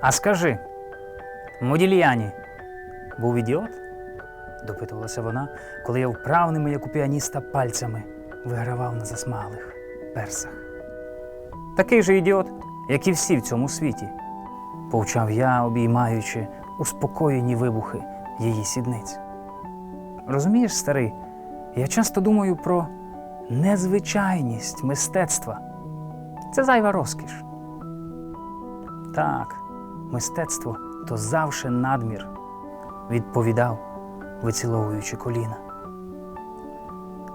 А скажи, Модільяні був ідіот? допитувалася вона, коли я вправними, як у піаніста, пальцями вигравав на засмаглих персах. Такий же ідіот, як і всі в цьому світі, повчав я, обіймаючи успокоєні вибухи її сідниць. Розумієш, старий, я часто думаю про незвичайність мистецтва. Це зайва розкіш. Так, мистецтво то завше надмір, відповідав, виціловуючи коліна.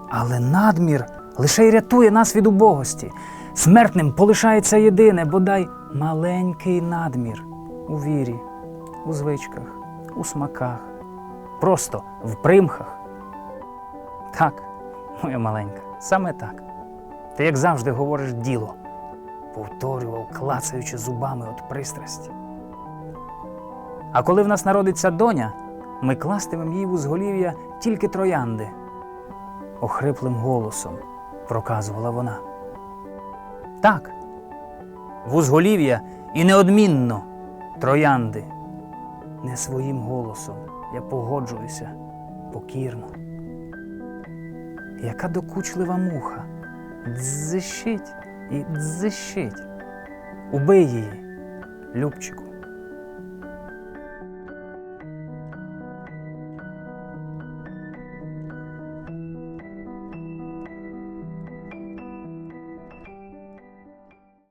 Але надмір лише й рятує нас від убогості. Смертним полишається єдине, бодай маленький надмір у вірі, у звичках, у смаках, просто в примхах. Так, моя маленька, саме так. Ти, як завжди, говориш діло, повторював, клацаючи зубами від пристрасті. А коли в нас народиться доня, ми кластимемо їй в узголів'я тільки троянди. Охриплим голосом проказувала вона. Так, в узголів'я і неодмінно троянди. Не своїм голосом я погоджуюся покірно. Яка докучлива муха. Дзищить і дзищить. Убий її, Любчику.